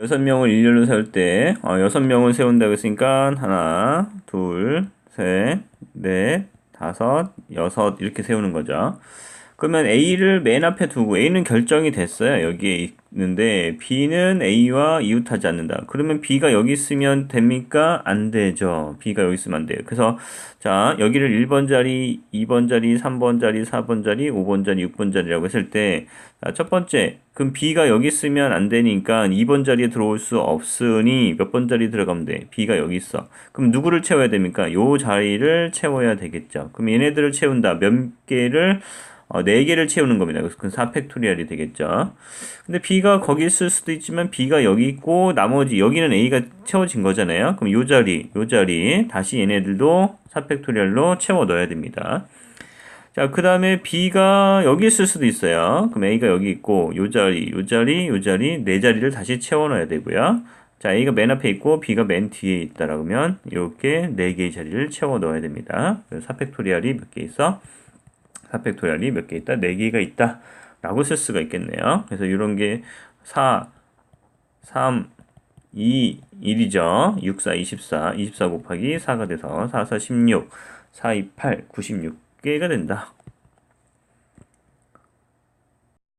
여섯 명을 일렬로 세울 때, 어, 여섯 명을 세운다고 했으니까, 하나, 둘, 셋, 넷, 다섯, 여섯, 이렇게 세우는 거죠. 그러면 A를 맨 앞에 두고, A는 결정이 됐어요. 여기에 있는데, B는 A와 이웃하지 않는다. 그러면 B가 여기 있으면 됩니까? 안 되죠. B가 여기 있으면 안 돼요. 그래서, 자, 여기를 1번 자리, 2번 자리, 3번 자리, 4번 자리, 5번 자리, 6번 자리라고 했을 때, 자, 첫 번째, 그럼 B가 여기 있으면 안 되니까 2번 자리에 들어올 수 없으니 몇 번 자리 들어가면 돼? B가 여기 있어. 그럼 누구를 채워야 됩니까? 요 자리를 채워야 되겠죠. 그럼 얘네들을 채운다. 몇 개를 어, 4개를 채우는 겁니다. 그래서 그건 4팩토리얼이 되겠죠. 근데 B가 거기 있을 수도 있지만 B가 여기 있고 나머지 여기는 A가 채워진 거잖아요. 그럼 요 자리, 요 자리 다시 얘네들도 4팩토리얼로 채워 넣어야 됩니다. 자, 그 다음에 B가 여기 있을 수도 있어요. 그럼 A가 여기 있고, 요 자리, 요 자리, 요 자리, 네 자리를 다시 채워 넣어야 되고요. 자, A가 맨 앞에 있고, B가 맨 뒤에 있다. 그러면, 이렇게 네 개의 자리를 채워 넣어야 됩니다. 그래서 4팩토리얼이 몇 개 있어? 4팩토리얼이 몇 개 있다? 4개가 있다. 라고 쓸 수가 있겠네요. 그래서 이런 게 4, 3, 2, 1이죠. 6, 4, 24. 24 곱하기 4가 돼서 4, 4, 16. 4, 2, 8, 96개가 된다.